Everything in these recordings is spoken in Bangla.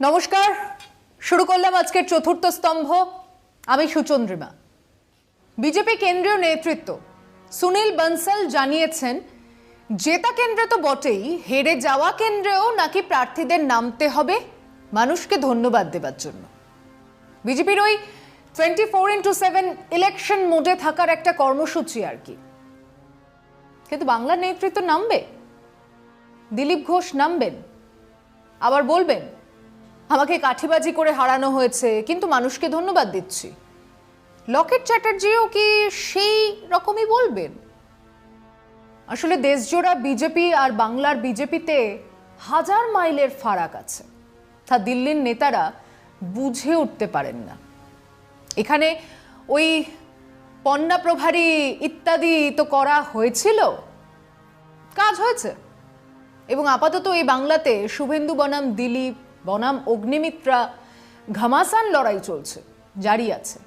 নমস্কার, শুরু করলাম আজকের চতুর্থ স্তম্ভ। আমি সুচন্দ্রিমা। বিজেপি কেন্দ্রীয় নেতৃত্ব সুনীল বনসল জানিয়েছেন, জেতা কেন্দ্রে তো বটেই, হেরে যাওয়া কেন্দ্রেও নাকি প্রার্থীদের নামতে হবে, মানুষকে ধন্যবাদ দেবার জন্য। বিজেপির ওই twenty four into seven election মোডে থাকার একটা কর্মসূচি আর কি। কিন্তু বাংলার নেতৃত্ব নামবে? দিলীপ ঘোষ নামবেন? আবার বলবেন আমাকে কাঠিবাজি করে হারানো হয়েছে, কিন্তু মানুষকে ধন্যবাদ দিচ্ছি। লকেট চ্যাটার্জিও কি সেই রকমই বলবেন? আসলে দেশজোড়া বিজেপি আর বাংলার বিজেপিতে হাজার মাইলের ফারাক আছে। তা দিল্লির নেতারা বুঝে উঠতে পারেন না। এখানে ওই পণ্যা প্রভারী ইত্যাদি তো করা হয়েছিল। কাজ হয়েছে। এবং আপাতত এই বাংলাতে শুভেন্দু বনাম, দিলীপ বনাম অগ্নিমিত্রা ঘমাসান লড়াই চলছে, জারি আছে।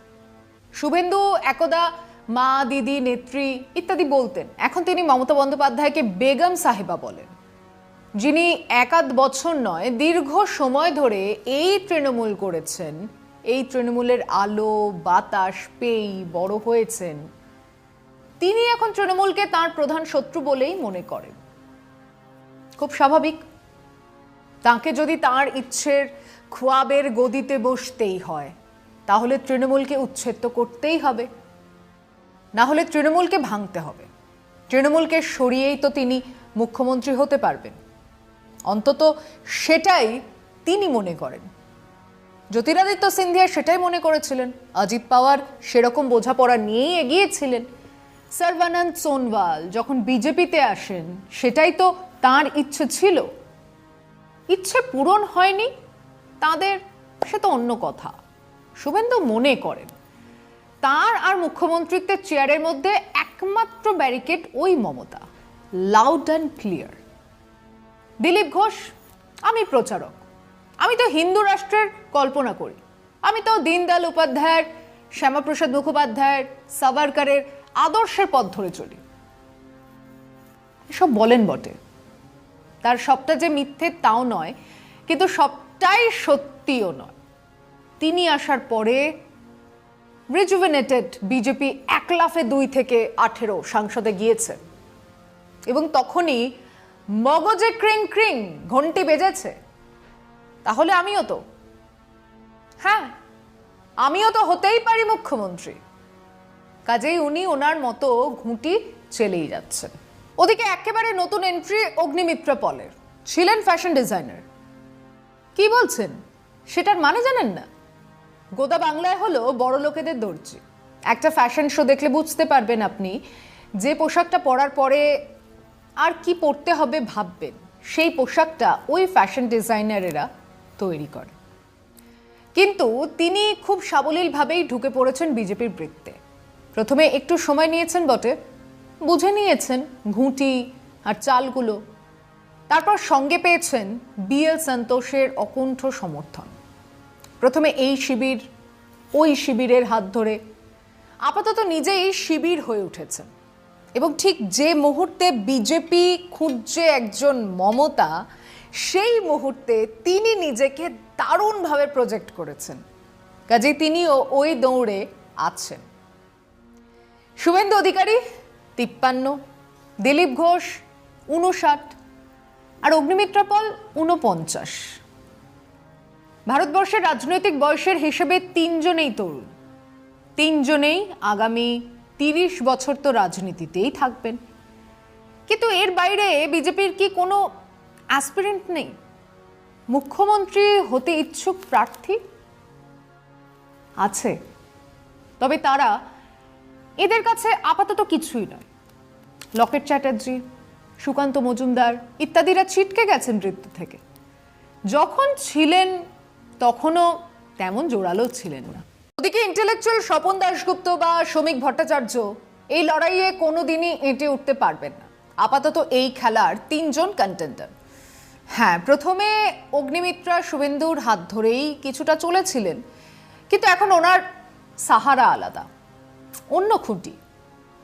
শুভেন্দু, একদা, মা, দিদি, নেত্রী ইত্যাদি বলতেন। এখন তিনি মমতা বন্দ্যোপাধ্যায়কে বেগম সাহেবা বলেন। যিনি একাধ বছর নয়, দীর্ঘ সময় ধরে এই তৃণমূল করেছেন। এই তৃণমূলের আলো, বাতাস পেয়েই বড় হয়েছেন। তিনি এখন তৃণমূলকে তার প্রধান শত্রু বলেই মনে করেন। খুব স্বাভাবিক। তাকে যদি তার ইচ্ছের খোয়াবের গদিতে বসতেই হয়, তাহলে তৃণমূলকে উচ্ছেদ তো করতেই হবে। না হলে তৃণমূলকে ভাঙতে হবে। তৃণমূলকে সরিয়েই তো তিনি মুখ্যমন্ত্রী হতে পারবেন। অন্তত সেটাই তিনি মনে করেন। জ্যোতিরাদিত্য সিন্ধিয়া সেটাই মনে করেছিলেন। অজিত পাওয়ার সেরকম বোঝাপড়া নিয়েই এগিয়েছিলেন। সর্বানন্দ সোনওয়াল যখন বিজেপিতে আসেন, সেটাই তো তার ইচ্ছে ছিল। ইচ্ছে পূরণ হয়নি, তাদের সে তো অন্য কথা। শুভেন্দু মনে করেন, তার আর মুখ্যমন্ত্রীত্বের চেয়ারের মধ্যে একমাত্র ব্যারিকেড ওই Mamata loud and clear Dilip Ghosh, আমি প্রচারক, আমি তো হিন্দু রাষ্ট্রের কল্পনা করি, আমি তো দীনদয়াল উপাধ্যায়ের, শ্যামাপ্রসাদ মুখোপাধ্যায়ের, সাভারকারের আদর্শের পথ ধরে চলি। এসব বলেন বটে। তার সবটা যে মিথ্যে তাও নয়, কিন্তু সবটাই সত্যিও নয়। তিনি আসার পরে রিজুভেনেটেড বিজেপি এক লাফে দুই থেকে আঠেরো সাংসদে গিয়েছে। এবং তখনই মগজে ক্রিং ক্রিং ঘন্টি বেজেছে। তাহলে আমিও তো। হ্যাঁ আমিও তো হতেই পারি মুখ্যমন্ত্রী। কাজেই উনি ওনার মতো ঘুঁটি চেলেই যাচ্ছেন। ওদিকে একেবারে নতুন এন্ট্রি অগ্নিমিত্রা পলের। ছিলেন ফ্যাশন ডিজাইনার কি বলছেন? সেটার মানে জানেন না? গোদা বাংলায় হলো বড় লোকেদের দর্জি। একটা ফ্যাশন শো দেখলে বুঝতে পারবেন আপনি যে পোশাকটা পরার পরে আর কি পরতে হবে ভাববেন। সেই পোশাকটা ওই ফ্যাশন ডিজাইনারেরা তৈরি করে। কিন্তু তিনি খুব সাবলীলভাবেই ঢুকে পড়েছেন বিজেপির বৃত্তে। প্রথমে একটু সময় নিয়েছেন বটে বুঝে নিয়েছেন ঘুঁটি আর চালগুলো। তারপর সঙ্গে পেয়েছেন বিএল সন্তোষের অকুণ্ঠ সমর্থন। প্রথমে এই শিবির, ওই শিবিরের হাত ধরে আপাতত নিজেই শিবির হয়ে উঠেছেন এবং ঠিক যে মুহূর্তে বিজেপি খুঁজছে একজন মমতা, সেই মুহূর্তে তিনি নিজেকে দারুণভাবে প্রজেক্ট করেছেন। কাজেই তিনিও ওই দৌড়ে আছেন। শুভেন্দু অধিকারী তিপ্পান্ন, দিলীপ ঘোষ উনষাট আর অগ্নিমিত্রা পল ঊনপঞ্চাশ। ভারতবর্ষের রাজনৈতিক বয়সের হিসেবে তিনজনেই তরুণ। তিনজনেই আগামী তিরিশ বছর তো রাজনীতিতেই থাকবেন। কিন্তু এর বাইরে বিজেপির কি কোনো অ্যাসপিরেন্ট নেই? মুখ্যমন্ত্রী হতে ইচ্ছুক প্রার্থী? আছে। তবে তারা এদের কাছে আপাতত কিছুই নয়। লকেট চ্যাটার্জি, সুকান্ত মজুমদার ইত্যাদিরা ছিটকে গেছেন নৃত্য থেকে। যখন ছিলেন, তখনও তেমন জোরালো ছিলেন না। ওদিকে ইন্টেলেকচুয়াল স্বপন দাশগুপ্ত বা শ্রমিক ভট্টাচার্য এই লড়াইয়ে কোনোদিনই এঁটে উঠতে পারবেন না। আপাতত এই খেলার তিনজন কন্টেন্টার হ্যাঁ প্রথমে অগ্নিমিত্রা শুভেন্দুর হাত ধরেই কিছুটা চলেছিলেন, কিন্তু এখন ওনার সাহারা আলাদা। অন্য খুঁটি।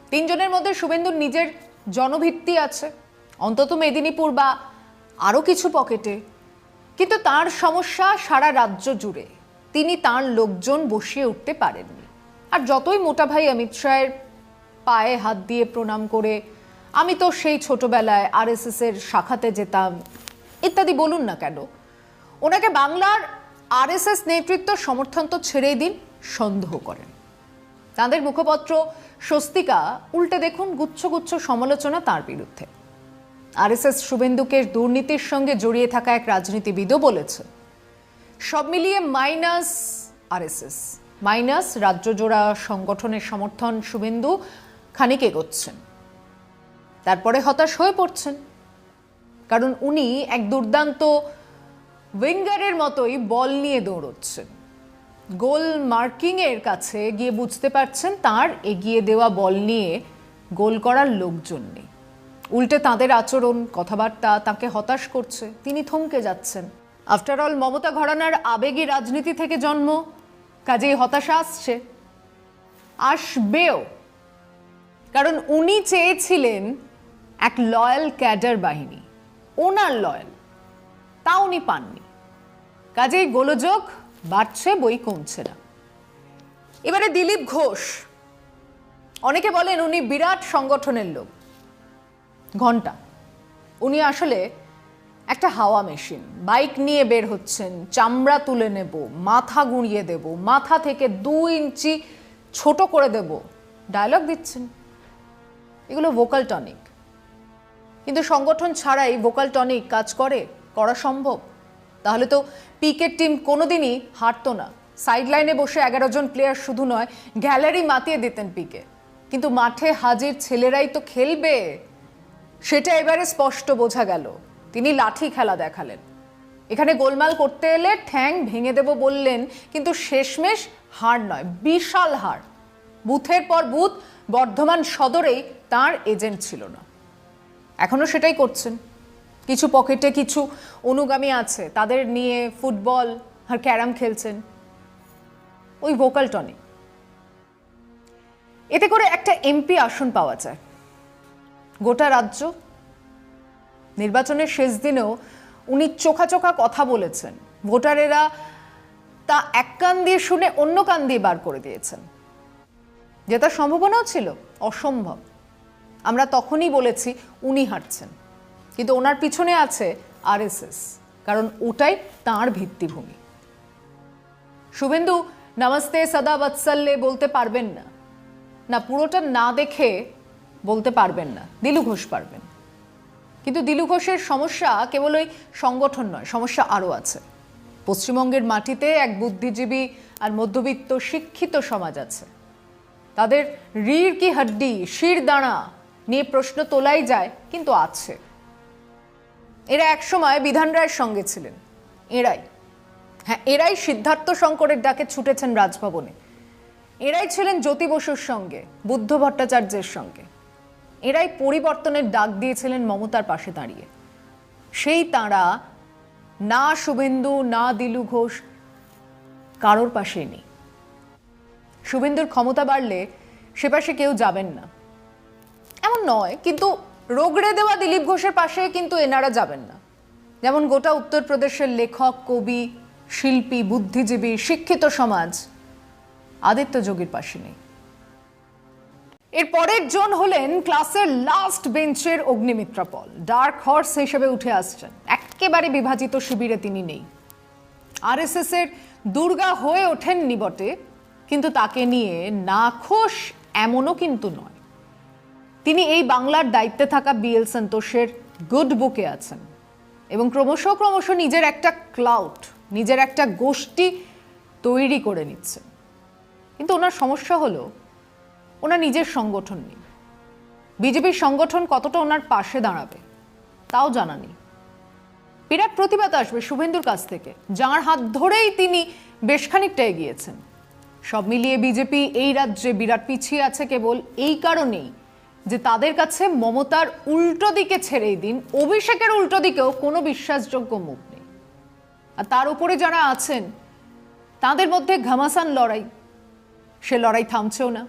তিনজনের মধ্যে শুভেন্দুর নিজের জনভিত্তি আছে। অন্তত মেদিনীপুর বা আরও কিছু পকেটে। কিন্তু তার সমস্যা সারা রাজ্য জুড়ে। তিনি তার লোকজন বসিয়ে উঠতে পারেননি। আর যতই মোটা ভাই অমিত শাহের পায়ে হাত দিয়ে প্রণাম করে, আমি তো সেই ছোটবেলায় আরএসএস এর শাখাতে যেতাম। ইত্যাদি বলুন না কেন। ওনাকে বাংলার আরএসএস নেতৃত্ব সমর্থন তো ছেড়েই দিন, সন্দেহ করেন। তাদের মুখপত্র, স্বস্তিকা, উল্টে দেখুন গুচ্ছ গুচ্ছ সমালোচনা তার বিরুদ্ধে। আরএসএস শুভেন্দুকে দুর্নীতির সঙ্গে জড়িয়ে থাকা এক রাজনীতিবিদও বলেছে। সব মিলিয়ে মাইনাস আরএসএস। মাইনাস রাজ্যজোড়া সংগঠনের সমর্থন শুভেন্দু খানিক এগোচ্ছেন। তারপরে হতাশ হয়ে পড়ছেন। কারণ উনি এক দুর্দান্ত উইঙ্গারের মতোই বল নিয়ে দৌড়চ্ছেন। গোল মার্কিংয়ের কাছে গিয়ে বুঝতে পারছেন তার এগিয়ে দেওয়া বল নিয়ে গোল করার লোকজন নেই। উল্টে তাদের আচরণ, কথাবার্তা তাকে হতাশ করছে। তিনি থমকে যাচ্ছেন। আফটার অল মমতা ঘরানার আবেগী রাজনীতি থেকে জন্ম। কাজেই হতাশা আসছে। আসবেও। কারণ উনি চেয়েছিলেন এক লয়াল ক্যাডার বাহিনী। ওনার লয়াল। তা উনি পাননি। কাজেই গোলযোগ বাড়ছে, বই কমছে না। এবারে দিলীপ ঘোষ। অনেকে বলেন উনি বিরাট সংগঠনের লোক। ঘণ্টা। উনি আসলে একটা হাওয়া মেশিন। বাইক নিয়ে বের হচ্ছেন, চামড়া তুলে নেব, মাথা গুঁড়িয়ে দেব, মাথা থেকে দু ইঞ্চি ছোট করে দেব। ডায়লগ দিচ্ছেন। এগুলো ভোকাল টনিক। কিন্তু সংগঠন ছাড়াই ভোকাল টনিক কাজ করে, করা সম্ভব। তাহলে তো পিকের টিম কোনোদিনই হারতো না। সাইড লাইনে বসে এগারো জন প্লেয়ার শুধু নয় গ্যালারি মাতিয়ে দিতেন পিকে। কিন্তু মাঠে হাজির ছেলেরাই তো খেলবে। সেটা এবারে স্পষ্ট বোঝা গেল। তিনি লাঠি খেলা দেখালেন। এখানে গোলমাল করতে এলে ঠ্যাং ভেঙে দেব বললেন, কিন্তু শেষমেশ হার নয়, বিশাল হার। বুথের পর বুথ, বর্ধমান সদরেই তার এজেন্ট ছিল না। এখনও সেটাই করছেন। কিছু পকেটে কিছু অনুগামী আছে, তাদের নিয়ে ফুটবল আর ক্যারাম খেলছেন। ওই ভোকাল টনে এতে করে একটা এমপি আসন পাওয়া যায়। গোটা রাজ্য নির্বাচনের শেষ দিনেও উনি চোখা চোখা কথা বলেছেন। ভোটারেরা তা এক কান দিয়ে শুনে অন্য কান দিয়ে বার করে দিয়েছেন। যেটার সম্ভাবনাও ছিল, অসম্ভব। আমরা তখনই বলেছি, উনি হাঁটছেন। কিন্তু ওনার পিছনে আছে আরএসএস, কারণ ওটাই তার ভিত্তিভূমি। শুভেন্দু, নমস্তে, সদা বৎসল্যে বলতে পারবেন না। না, পুরোটা না দেখে বলতে পারবেন না, দিলু ঘোষ পারবেন। কিন্তু দিলু ঘোষের সমস্যা কেবল ওই সংগঠন নয়, সমস্যা আরও আছে। পশ্চিমবঙ্গের মাটিতে এক বুদ্ধিজীবী আর মধ্যবিত্ত শিক্ষিত সমাজ আছে। তাদের রিড় কি হাড্ডি, শির দাঁড়া নিয়ে প্রশ্ন তোলাই যায়, কিন্তু আছে। এরা একসময় বিধান রায়ের সঙ্গে ছিলেন। এরাই। হ্যাঁ এরাই সিদ্ধার্থ শঙ্করের ডাকে ছুটেছেন রাজভবনে। এরাই ছিলেন জ্যোতি বসুর সঙ্গে, বুদ্ধ ভট্টাচার্যের সঙ্গে। এরাই পরিবর্তনের ডাক দিয়েছিলেন মমতার পাশে দাঁড়িয়ে। সেই তাঁরা না শুভেন্দু, না দিলু ঘোষ কারোর পাশে নেই। শুভেন্দুর ক্ষমতা বাড়লে সে পাশে কেউ যাবেন না। এমন নয়, কিন্তু রোগড়ে দেওয়া দিলীপ ঘোষের পাশে কিন্তু এনারা যাবেন না। যেমন গোটা উত্তরপ্রদেশের লেখক, কবি, শিল্পী, বুদ্ধিজীবী, শিক্ষিত সমাজ আদিত্য যোগীর পাশে নেই। এর পরের জন হলেন ক্লাসের লাস্ট বেঞ্চের অগ্নিমিত্রা পল। ডার্ক হর্স হিসেবে উঠে আসছেন। একেবারে বিভাজিত শিবিরে তিনি নেই। আরএসএস এর দুর্গা হয়ে ওঠেননি বটে, কিন্তু তাকে নিয়ে নাখোশ এমনও কিন্তু নয়। তিনি এই বাংলার দায়িত্বে থাকা বিএল সন্তোষের গুড বুকে আছেন। এবং ক্রমশ ক্রমশ নিজের একটা ক্লাউড নিজের একটা গোষ্ঠী তৈরি করে নিচ্ছে। কিন্তু ওনার সমস্যা হলো, ওনার নিজের সংগঠন নেই। বিজেপির সংগঠন কতটা ওনার পাশে দাঁড়াবে, তাও জানা নেই। বিরাট প্রতিবাদ আসবে শুভেন্দুর কাছ থেকে, যাঁর হাত ধরেই তিনি বেশ খানিকটা এগিয়েছেন। সব মিলিয়ে বিজেপি এই রাজ্যে বিরাট পিছিয়ে আছে কেবল এই কারণেই। যে তাদের কাছে মমতার উল্টো দিকে ছেড়েই দিন, অভিষেকের উল্টো দিকেও কোনো বিশ্বাসযোগ্য মুখ নেই। আর তার উপরে যারা আছেন, তাদের মধ্যে ঘামাসান লড়াই, সে লড়াই থামছেও না।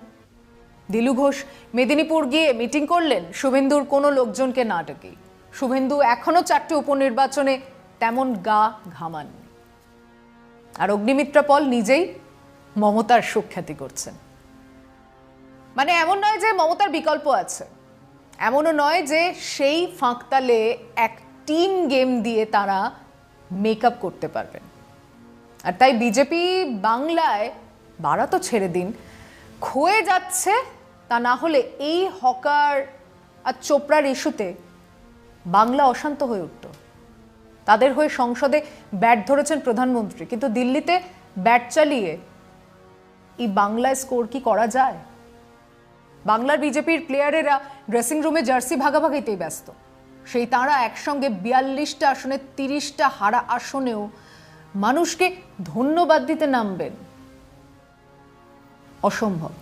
দিলু ঘোষ মেদিনীপুর গিয়ে মিটিং করলেন, শুভেন্দুর কোনো লোকজনকে না ডেকেই। শুভেন্দু এখনও চারটি উপনির্বাচনে তেমন গা ঘামাননি। আর অগ্নিমিত্রা পল নিজেই মমতার সুখ্যাতি করছেন। মানে এমন নয় যে মমতার বিকল্প আছে। এমনও নয় যে সেই ফাঁকতালে এক টিম গেম দিয়ে তারা মেকআপ করতে পারবেন। আর তাই বিজেপি বাংলায় বাড়া তো ছেড়ে দিন, ক্ষয়ে যাচ্ছে তা না হলে এই হকার আর চোপড়ার ইস্যুতে বাংলা অশান্ত হয়ে উঠত। তাদের হয়ে সংসদে ব্যাট ধরেছেন প্রধানমন্ত্রী, কিন্তু দিল্লিতে ব্যাট চালিয়ে এই বাংলায় স্কোর কি করা যায়? বাংলার বিজেপির প্লেয়ারেরা ড্রেসিং রুমে জার্সি ভাগাভাগিতেই ব্যস্ত। সেই তাঁরা একসঙ্গে বিয়াল্লিশটা আসনে, তিরিশটা হারা আসনেও মানুষকে ধন্যবাদ দিতে নামবেন। অসম্ভব।